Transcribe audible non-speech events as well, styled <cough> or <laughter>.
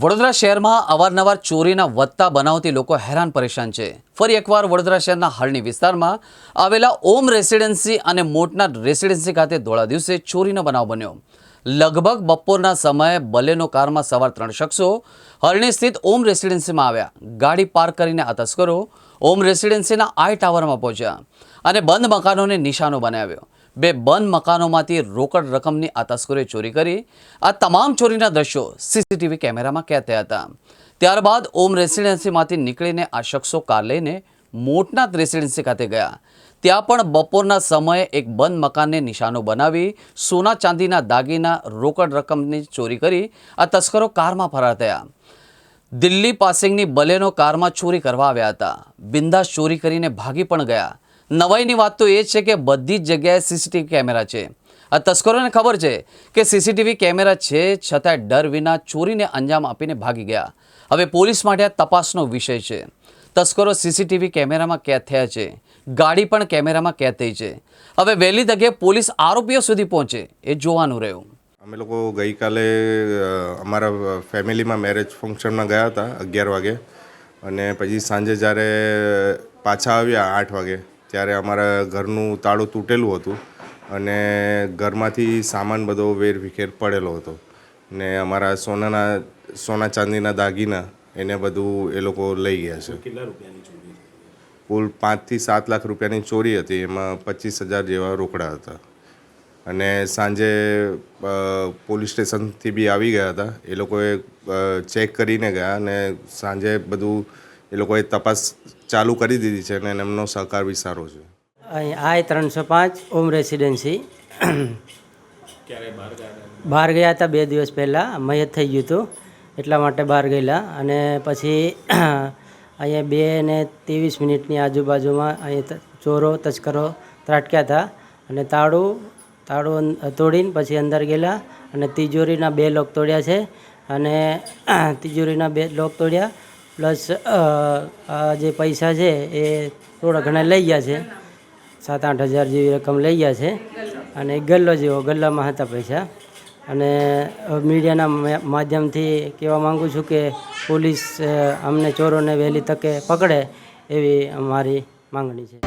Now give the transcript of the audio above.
વડોદરા શહેરમાં અવારનવાર ચોરીના વધતા બનાવથી લોકો હેરાન પરેશાન છે. ફરી એકવાર વડોદરા શહેરના હરણી વિસ્તારમાં આવેલા ઓમ રેસિડેન્સી અને મોટના રેસિડેન્સી ખાતે ધોળા દિવસે ચોરીનો બનાવ બન્યો. લગભગ બપોરના સમયે બલેનો કારમાં સવાર ત્રણ શખ્સો હરણી સ્થિત ઓમ રેસિડેન્સીમાં આવ્યા. ગાડી પાર્ક કરીને આ તસ્કરો ઓમ રેસિડેન્સીના આઈ ટાવરમાં પહોંચ્યા અને બંધ મકાનોને નિશાનો બનાવ્યો. બે બંધ મકાનોમાંથી રોકડ રકમની આ તસ્કરોએ ચોરી કરી. આ તમામ ચોરીના દ્રશ્યો સીસીટીવી કેમેરામાં કેદ થયા હતા. ત્યારબાદ ઓમ રેસિડેન્સીમાંથી નીકળીને આ શખ્સો કાર લઈને મોટનાથ રેસિડેન્સી ખાતે ગયા. ત્યાં પણ બપોરના સમયે એક બંધ મકાનને નિશાનો બનાવી, સોના ચાંદીના દાગીના, રોકડ રકમની ચોરી કરી, આ તસ્કરો કારમાં ફરાર થયા. દિલ્હી પાસિંગની બલેનો કારમાં ચોરી કરવા આવ્યા હતા. બિંદાસ ચોરી કરીને ભાગી પણ ગયા. નવાઈની વાત તો એ છે કે બધી જ જગ્યાએ સીસીટીવી કેમેરા છે. આ તસ્કરોને ખબર છે કે સીસીટીવી કેમેરા છે છતાંય ડર વિના ચોરીને અંજામ આપીને ભાગી ગયા. હવે પોલીસ માટે આ તપાસનો વિષય છે. તસ્કરો સીસીટીવી કેમેરામાં કેદ થયા છે. ગાડી પણ કેમેરામાં કેદ થઈ છે. હવે વહેલી તકે પોલીસ આરોપીઓ સુધી પહોંચે એ જોવાનું રહ્યું. અમે લોકો ગઈકાલે અમારા ફેમિલીમાં મેરેજ ફંક્શનમાં ગયા હતા અગિયાર વાગે. અને પછી સાંજે જ્યારે પાછા આવ્યા આઠ વાગે ત્યારે અમારા ઘરનું તાળું તૂટેલું હતું અને ઘરમાંથી સામાન બધો વેરવિખેર પડેલો હતો. ને અમારા સોનાના સોના ચાંદીના દાગીના એને બધું એ લોકો લઈ ગયા છે. કુલ પાંચથી સાત લાખ રૂપિયાની ચોરી હતી એમાં પચીસ હજાર જેવા રોકડા હતા. અને સાંજે પોલીસ સ્ટેશનથી બી આવી ગયા હતા. એ લોકોએ ચેક કરીને ગયા અને સાંજે બધું એ લોકોએ તપાસ ચાલુ કરી દીધી છે અને એમનો સહકાર બી સારો છે આય ત્રણસો પાંચ, ઓમ રેસિડેન્સી. બહાર ગયા હતા બે દિવસ પહેલાં, મયત થઈ ગયું હતું, એટલા માટે બહાર ગયેલા. અને પછી <clears throat> અહીંયા બે ને ત્રેવીસ મિનિટની આજુબાજુમાં અહીં ચોરો, તસ્કરો ત્રાટક્યા હતા. અને તાળું તાળું તોડીને પછી અંદર ગયેલા અને તિજોરીના બે લોક તોડ્યા છે. અને <clears throat> તિજોરીના બે લોક તોડ્યા પ્લસ જે પૈસા છે એ થોડા ઘણા લઈ ગયા છે. સાત આઠ હજાર જેવી રકમ લઈ ગયા છે. અને ગલ્લો જેવો, ગલ્લામાં હતા પૈસા. અને મીડિયાના માધ્યમથી કહેવા માગું છું કે પોલીસ અમને ચોરોને વહેલી તકે પકડે એવી અમારી માંગણી છે.